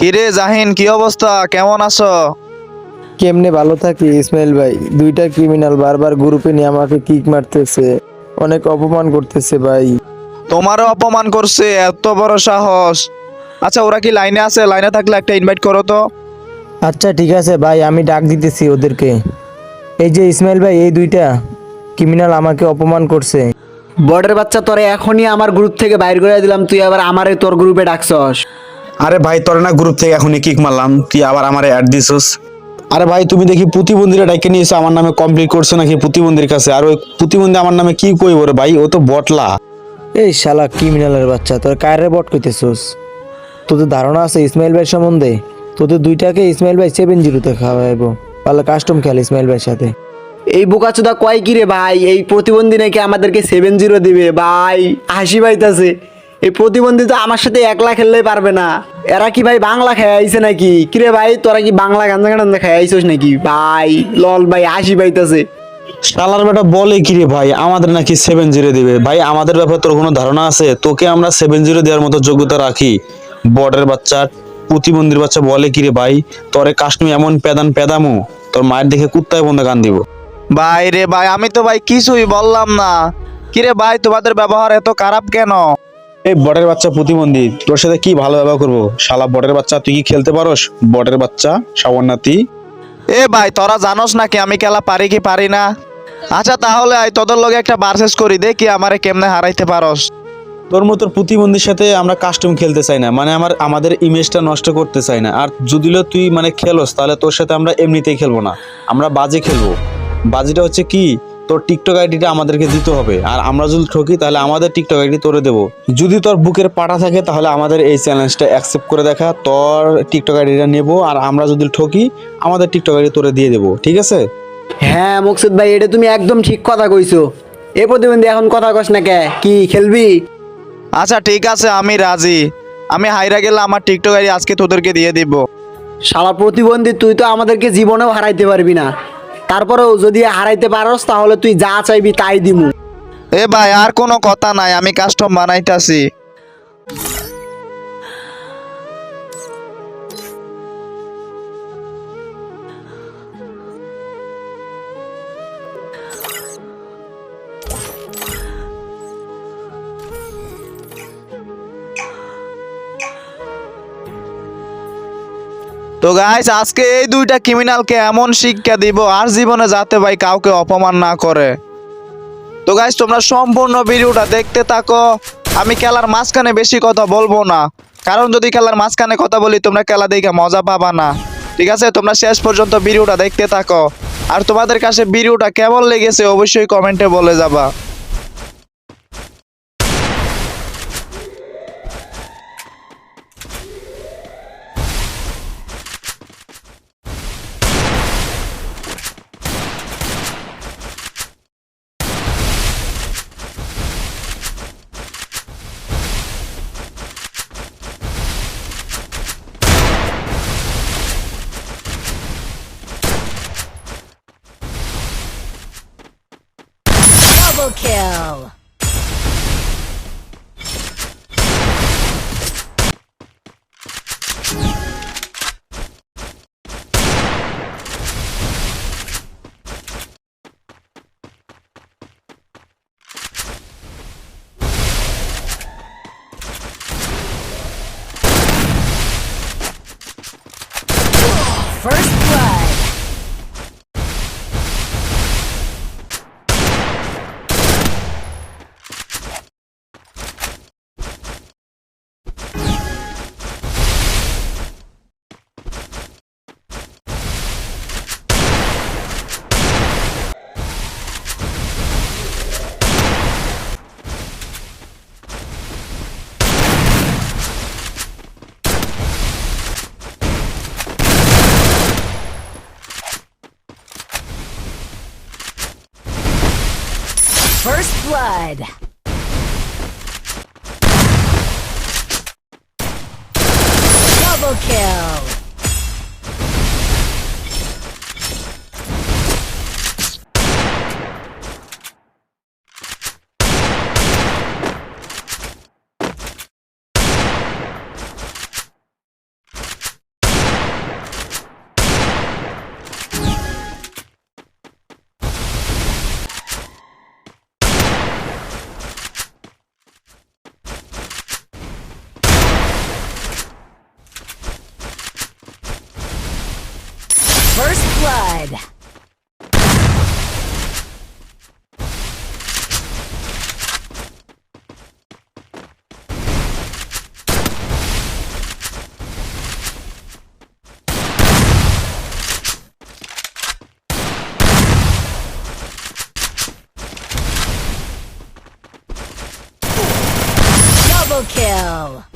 কিরে জাহিন কি অবস্থা? কেমন আছো? কেমনে ভালো থাকি ইসমাইল ভাই? দুইটা ক্রিমিনাল বারবার গ্রুপে নিয়ে আমাকে কিক মারতেছে। অনেক অপমান করতেছে ভাই। তোমারও অপমান করছে এত বড় সাহস। আচ্ছা ওরা কি লাইনে আছে? লাইনে থাকলে একটা ইনভাইট করো তো। আচ্ছা ঠিক আছে ভাই আমি ডাক দিতেছি ওদেরকে। এই যে ইসমাইল ভাই এই দুইটা ক্রিমিনাল আমাকে অপমান করছে। বর্ডের বাচ্চা তোরে এখনই আমার গ্রুপ থেকে বাইর করে দিলাম তুই আবার আমারে তোর গ্রুপে ডাকছস। আরে ভাই তোর না গ্রুপ থেকে এখনই কিক মারলাম। তুই আবার আমার অ্যাড দিছস। আরে ভাই তুমি দেখি প্রতিবন্ধীরা ডাইকে নিয়েছো আমার নামে কমপ্লিট করছ নাকি প্রতিবন্ধীর কাছে? আর ওই প্রতিবন্ধী আমার নামে কি কইব রে ভাই? ও তো বটলা। এই শালা ক্রিমিনালের বাচ্চা তোর কায়রে বট কইতেছোস? তোদের ধারণা আছে ইসমাইল ভাই সম্বন্ধে? তোদের দুইটাকে ইসমাইল ভাই সেভেন জিরোতে খাওয়াইবো। ভালো কাস্টম খেল ইসমাইল ভাইয়ের সাথে। এই বোকাচোদা কয় কি রে ভাই? এই প্রতিবন্ধী নাকি আমাদেরকে সেভেন জিরো দিবে? ভাই হাসি পাইতাছে। এই প্রতিবন্ধী তো আমার সাথে একলা খেললেই পারবে না। এরা কি ভাই বাংলা খেয়ে আইছে নাকি? কিরে ভাই তোরা কি বাংলা গাঞ্জা গাঞ্জা খেয়ে আইছিস নাকি? ভাই লল ভাই হাসি পাইতাছে। শালার বেটা বলে কি রে ভাই আমাদের নাকি সেভেন জিরো দিবে। ভাই আমাদের ব্যাপারে তোর কোনো ধারণা আছে? তোকে আমরা সেভেন জিরো দেওয়ার মতো যোগ্যতা রাখি। বর্ডের বাচ্চা প্রতিবন্ধীর বাচ্চা বলে কি রে ভাই তোরে কাশ্মীর এমন পেদান পেদামু তোর মায়ের দেখে কুত্তায় বন্ধ গান দিব। ভাই রে ভাই আমি তো ভাই কিছুই বললাম না। কিরে ভাই তোমাদের ব্যবহার এত খারাপ কেন? এই বটের বাচ্চা প্রতিবন্ধী তোর সাথে কি ভালো ব্যবহার করব? শালা বটের বাচ্চা তুই কি খেলতে পারোস? বটের বাচ্চা সাবন্নাতি এ ভাই তোরা জানোস নাকি আমি খেলা পারি কি পারি না? আচ্ছা তাহলে আয় তোদের লগে একটা বার্সেস করি দেখি আমারে কেমনে হারাইতে পারস। তোর মতো প্রতিবন্ধীর সাথে আমরা কাস্টম খেলতে চাই না মানে আমার আমাদের ইমেজটা নষ্ট করতে চাই না। আর যদিও তুই মানে খেলোস তাহলে তোর সাথে আমরা এমনিতেই খেলব না। আমরা বাজে খেলব। বাজিটা হচ্ছে কি? তোর টিকটক আইডিটা আমাদেরকে দিতে হবে। আর আমরা যদি ঠকি তাহলে আমাদের টিকটক আইডি তোরে দেবো। যদি তোর বুকের পাটা থাকে তাহলে আমাদের এই চ্যালেঞ্জটা অ্যাকসেপ্ট করে দেখা। তোর টিকটক আইডিটা নেব আর আমরা যদি ঠকি আমাদের টিকটক আইডি তোরে দিয়ে দেবো। ঠিক আছে? হ্যাঁ মকসুদ ভাই এটা তুমি একদম ঠিক কথা কইছো। এ প্রতিবন্ধী এখন কথা কস না কে? কি খেলবি? আচ্ছা ঠিক আছে আমি রাজি। আমি হাইরা গেলে আমার টিকটক আইডি আজকে তোদেরকে দিয়ে দিব। শালা প্রতিবন্ধী তুই তো আমাদেরকে জীবনেও হারাইতে পারবি না। তারপরেও যদি হারাইতে পারস, তাহলে তুই যা চাইবি তাই দিমু। এ ভাই, আর কোনো কথা নাই, আমি কাস্টম বানাইতাছি। তো গাইস আজকে এই দুইটা ক্রিমিনালকে এমন শিক্ষা দিব আর জীবনে যাতে ভাই কাউকে অপমান না করে। তো গাইস তোমরা সম্পূর্ণ ভিডিওটা দেখতে থাকো। আমি খেলার মাঝখানে বেশি কথা বলব না। কারণ যদি খেলার মাঝখানে কথা বলি, তোমরা খেলা দেখে মজা পাবা না। ঠিক আছে? তোমরা শেষ পর্যন্ত ভিডিওটা দেখতে থাকো। আর তোমাদের কাছে ভিডিওটা কেমন লেগেছে, অবশ্যই কমেন্টে বলে যাবা। First blood. Blood. Double kill.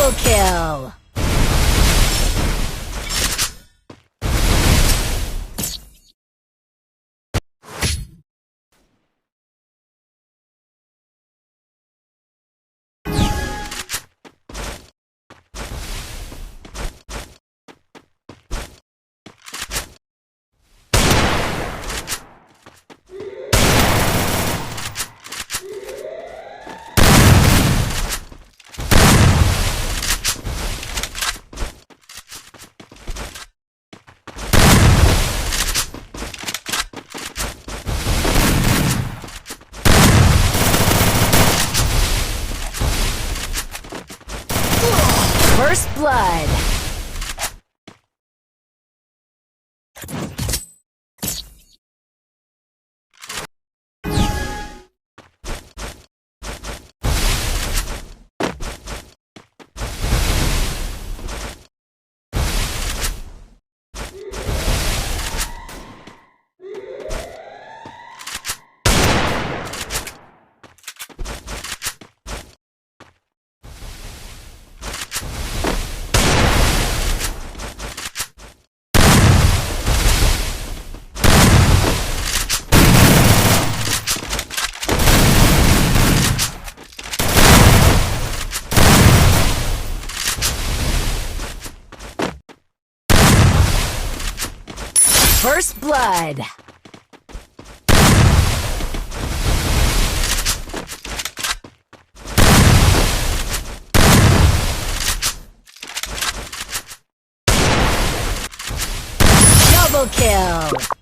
Double kill. First blood. First blood. Double kill.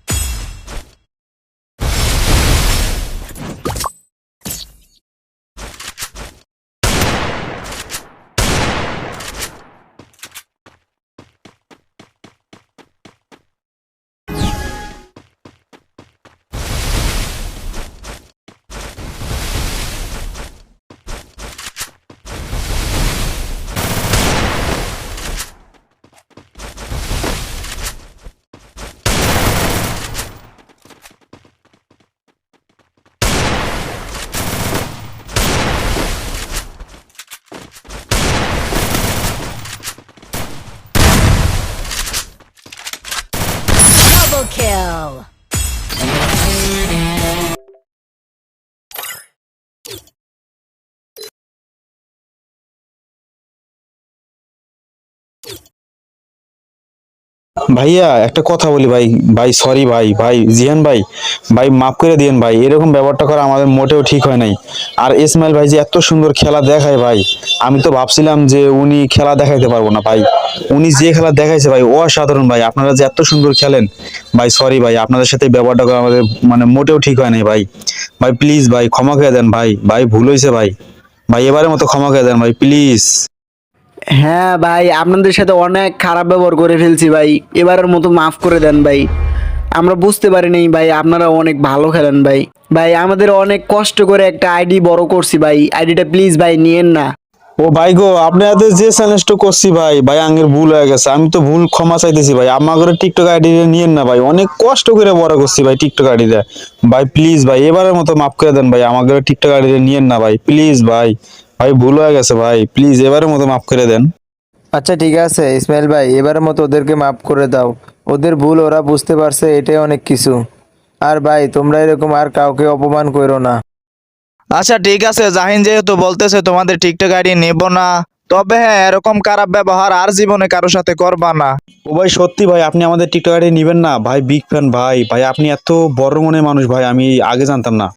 ভাইয়া, একটা কথা বলি ভাই। ভাই সরি ভাই ভাই জিয়ান ভাই ভাই মাফ করে দিয়েন ভাই, এরকম ব্যবহারটা করা আমাদের মোটেও ঠিক হয় নাই। আর ইসমাইল ভাই যে এত সুন্দর খেলা দেখায় ভাই, আমি তো ভাবছিলাম যে উনি খেলা দেখাইতে পারব না ভাই। উনি যে খেলা দেখাইছে ভাই, অসাধারণ ভাই, আপনারা যে এত সুন্দর খেলেন, ভাই সরি ভাই, আপনাদের সাথে ব্যবহারটা করা আমাদের মানে মোটেও ঠিক হয় নাই ভাই। ভাই প্লিজ ভাই, ক্ষমা করে দেন ভাই ভাই, ভুল হয়েছে ভাই। ভাই, এবারের মতো ক্ষমা করে দেন ভাই প্লিজ হ্যাঁ ভাই, আপনাদের সাথে অনেক খারাপ ব্যবহার করে ফেলছি ভাই। এবারের মতো মাফ করে দেন ভাই। আমরা বুঝতে পারিনি ভাই, আপনারা অনেক ভালো খেলেন ভাই। ভাই, আমাদের অনেক কষ্ট করে একটা আইডি বড় করছি ভাই। আইডিটা প্লিজ ভাই নিয়েন না। ও ভাই গো আপনাদের যে চ্যালেঞ্জটা করছি ভাই ভাই আঙ্গের ভুল হয়ে গেছে। আমি তো ভুল ক্ষমা চাইতেছি ভাই। আমাদের টিকটক আইডি নিয়েন না ভাই। অনেক কষ্ট করে বড় করছি ভাই টিকটক আইডিটা ভাই প্লিজ ভাই, এবারের মতো মাফ করে দেন ভাই। আমাদের টিকটক আইডি নিয়েন না ভাই। প্লিজ ভাই। ভাই ভুল হয়ে গেছে ভাই। প্লিজ এবারের মতো মাফ করে দেন। আচ্ছা ঠিক আছে ইসমাইল ভাই এবারের মতো ওদেরকে মাফ করে দাও। ওদের ভুল ওরা বুঝতে পারছে এটাই অনেক কিছু। আর ভাই তোমরা এরকম আর কাউকে অপমান করো না। আচ্ছা ঠিক আছে জাহিন যেহেতু বলতেছে তোমাদের টিকটক আইডি নেব না। তবে হ্যাঁ এরকম খারাপ ব্যবহার আর জীবনে কারোর সাথে করবা না। ও ভাই সত্যি ভাই আপনি আমাদের টিকটক আইডি নেবেন না। ভাই বিগ ফ্যান ভাই। ভাই আপনি এত বড় মনে মানুষ ভাই আমি আগে জানতাম না।